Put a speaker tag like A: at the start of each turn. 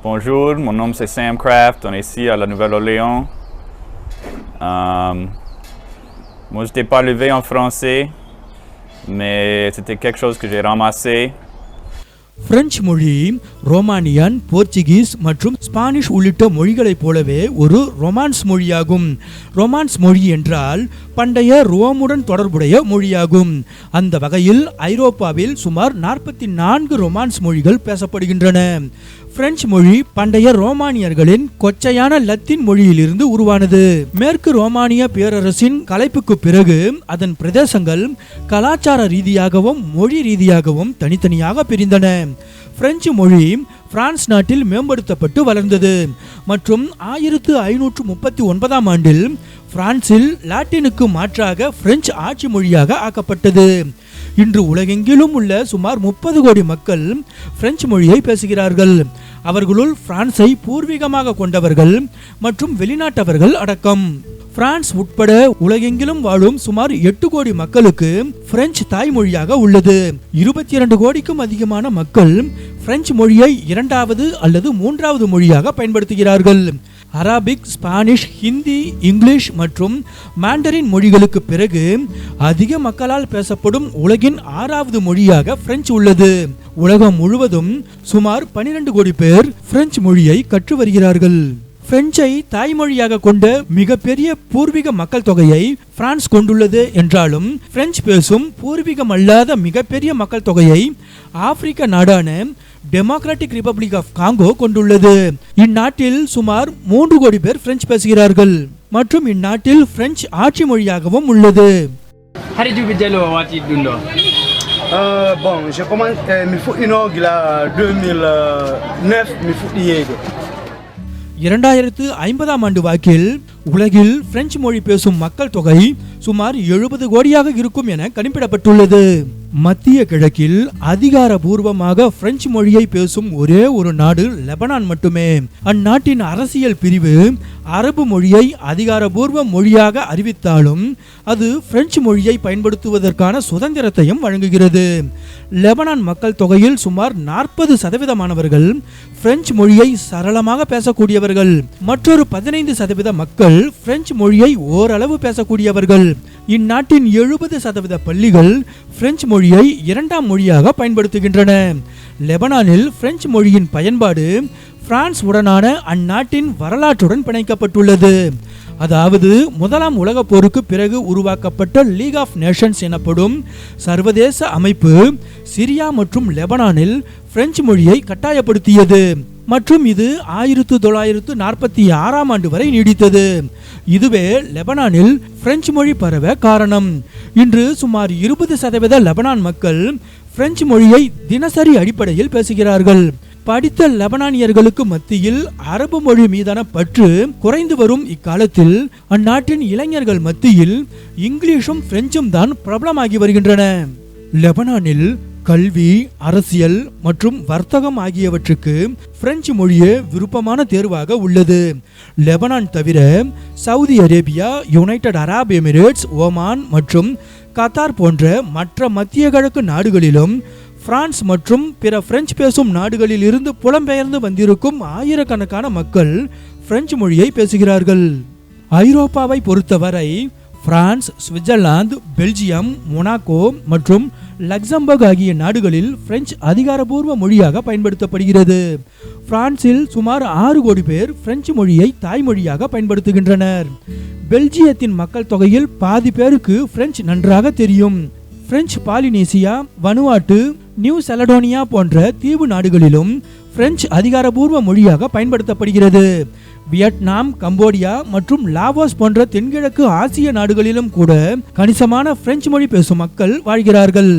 A: Bonjour, mon nom c'est Sam Craft, on est ici à la Nouvelle-Orléans. Euh, moi, je n'étais pas levé en français, mais c'était quelque chose que j'ai ramassé.
B: French மொழி Romanian Portuguese மற்றும் Spanish உள்ளிட்ட மொழிகளைப் போலவே ஒரு romance மொழியாகும். Romance மொழி என்றால் பண்டைய ரோமுடன் தொடர்புடைய மொழியாகும். அந்த வகையில் ஐரோப்பாவில் சுமார் நாற்பத்தி நான்கு ரொமான்ஸ் மொழிகள் பேசப்படுகின்றன. பிரெஞ்சு மொழி பண்டைய ரோமானியர்களின் கொச்சையான லத்தீன் மொழியிலிருந்து உருவானது. மேற்கு ரோமானிய பேரரசின் கலைப்புக்கு பிறகு அதன் பிரதேசங்கள் கலாச்சார ரீதியாகவும் மொழி ரீதியாகவும் தனித்தனியாக பிரிந்தன. பிரெஞ்சு மொழி பிரான்ஸ் நாட்டில் மேம்படுத்தப்பட்டு வளர்ந்தது. மற்றும் ஆயிரத்து ஐநூற்று முப்பத்தி ஒன்பதாம் ஆண்டில் பிரான்சில் லாட்டினுக்கு மாற்றாக பிரெஞ்சு ஆட்சி மொழியாக ஆக்கப்பட்டது. இன்று உலகெங்கிலும் உள்ள சுமார் முப்பது கோடி மக்கள் பிரெஞ்சு மொழியை பேசுகிறார்கள். அவர்களுள் பிரான்ஸை பூர்வீகமாக கொண்டவர்கள் மற்றும் வெளிநாட்டவர்கள் அடக்கம். பிரான்ஸ் உட்பட உலகெங்கிலும் வாழும் சுமார் எட்டு கோடி மக்களுக்கு பிரெஞ்சு தாய்மொழியாக உள்ளது. இருபத்தி இரண்டு கோடிக்கும் அதிகமான மக்கள் பிரெஞ்சு மொழியை இரண்டாவது அல்லது மூன்றாவது மொழியாக பயன்படுத்துகிறார்கள். அரபிக் ஸ்பானிஷ் ஹிந்தி இங்கிலீஷ் மற்றும் மாண்டரின் மொழிகளுக்கு பிறகு அதிக மக்களால் பேசப்படும் உலகின் ஆறாவது மொழியாக பிரெஞ்சு உள்ளது. உலகம் முழுவதும் சுமார் 12 கோடி பேர் பிரெஞ்சு மொழியை கற்று வருகிறார்கள். பிரெஞ்சை தாய்மொழியாக கொண்ட மிகப்பெரிய பூர்வீக மக்கள் தொகையை பிரான்ஸ் கொண்டுள்ளது என்றாலும் பிரெஞ்சு பேசும் பூர்வீகம் அல்லாத மிகப்பெரிய மக்கள் தொகையை ஆப்பிரிக்க நாடான டெமோக்ராட்டிக் ரிபப்ளிக் ஆஃப் காங்கோ கொண்டுள்ளது இந்நாட்டில் சுமார் மூன்று கோடி பேர் பிரெஞ்சு பேசுகிறார்கள் மற்றும் இந்நாட்டில் பிரெஞ்சு ஆட்சி மொழியாகவும் உள்ளது?
C: Euh, bon, j'ai commencé, euh, inauguré là 2009, mes foot hier.
B: இரண்டாயிரத்து ஐம்பதாம் ஆண்டு வாக்கில் உலகில் பிரெஞ்சு மொழி பேசும் மக்கள் தொகை சுமார் எழுபது கோடியாக இருக்கும் என கணிப்பிடப்பட்டுள்ளது. மத்திய கிழக்கில் அதிகாரபூர்வமாக பிரெஞ்சு மொழியை பேசும் ஒரே ஒரு நாடு லெபனான் மட்டுமே. அந்நாட்டின் அரசியல் பிரிவு அரபு மொழியை அதிகாரபூர்வ மொழியாக அறிவித்தாலும் அது பிரெஞ்சு மொழியை பயன்படுத்துவதற்கான சுதந்திரத்தையும் வழங்குகிறது. லெபனான் மக்கள் தொகையில் சுமார் நாற்பது சதவீதமானவர்கள் பிரெஞ்சு மொழியை சரளமாக பேசக்கூடியவர்கள். மற்றொரு பதினைந்து சதவீத மக்கள் பிரெஞ்சு மொழியை ஓரளவு பேசக்கூடியவர்கள். இந்நாட்டின் எழுபது சதவீத பள்ளிகள் பிரெஞ்சு மொழியை இரண்டாம் மொழியாக பயன்படுத்துகின்றன. லெபனானில் பிரெஞ்சு மொழியின் பயன்பாடு பிரான்ஸ் உடனான அந்நாட்டின் வரலாற்றுடன் பிணைக்கப்பட்டுள்ளது. அதாவது முதலாம் உலகப் போருக்கு பிறகு உருவாக்கப்பட்ட லீக் ஆஃப் நேஷன்ஸ் எனப்படும் சர்வதேச அமைப்பு சிரியா மற்றும் லெபனானில் பிரெஞ்சு மொழியை கட்டாயப்படுத்தியது. மற்றும் இது ஆயிரத்து தொள்ளாயிரத்து நாற்பத்தி ஆறாம் ஆண்டு வரை நீடித்தது. இதுவே லெபனானில் பிரெஞ்சு மொழி பரவ காரணம். இன்று சுமார் இருபது சதவீத லெபனான் மக்கள் பிரெஞ்சு மொழியை தினசரி அடிப்படையில் பேசுகிறார்கள். படித்த லெபனானியர்களுக்கு மத்தியில் அரபு மொழி மீதான பற்று குறைந்து வரும் இக்காலத்தில் அந்நாட்டின் இளைஞர்கள் மத்தியில் இங்கிலீஷும் பிரெஞ்சும் தான் பிரபலமாகி வருகின்றன. லெபனானில் கல்வி அரசியல் மற்றும் வர்த்தகம் ஆகியவற்றுக்கு பிரெஞ்சு மொழியே விருப்பமான தேர்வாக உள்ளது. லெபனான் தவிர Saudi Arabia United Arab Emirates Oman மற்றும் கத்தார் போன்ற மற்ற மத்திய கிழக்கு நாடுகளிலும் பிரான்ஸ் மற்றும் பிற பிரெஞ்சு பேசும் நாடுகளில் இருந்து புலம்பெயர்ந்து வந்திருக்கும் ஆயிரக்கணக்கான மக்கள் பிரெஞ்சு மொழியை பேசுகிறார்கள். ஐரோப்பாவை பொறுத்தவரை பிரான்ஸ் சுவிட்சர்லாந்து பெல்ஜியம் மொனாக்கோ மற்றும் லக்சம்பர்க் ஆகிய நாடுகளில் பிரெஞ்சு அதிகாரபூர்வ மொழியாக பயன்படுத்தப்படுகிறது. பிரான்சில் சுமார் ஆறு கோடி பேர் பிரெஞ்சு மொழியை தாய்மொழியாக பயன்படுத்துகின்றனர். பெல்ஜியத்தின் மக்கள் தொகையில் பாதி பேருக்கு பிரெஞ்சு நன்றாக தெரியும். French Polynesia Vanuatu New Caledonia போன்ற தீவு நாடுகளிலும் பிரெஞ்சு அதிகாரபூர்வ மொழியாக பயன்படுத்தப்படுகிறது. வியட்நாம் கம்போடியா மற்றும் லாவோஸ் போன்ற தென்கிழக்கு ஆசிய நாடுகளிலும் கூட கணிசமான பிரெஞ்சு மொழி பேசும் மக்கள் வாழ்கிறார்கள்.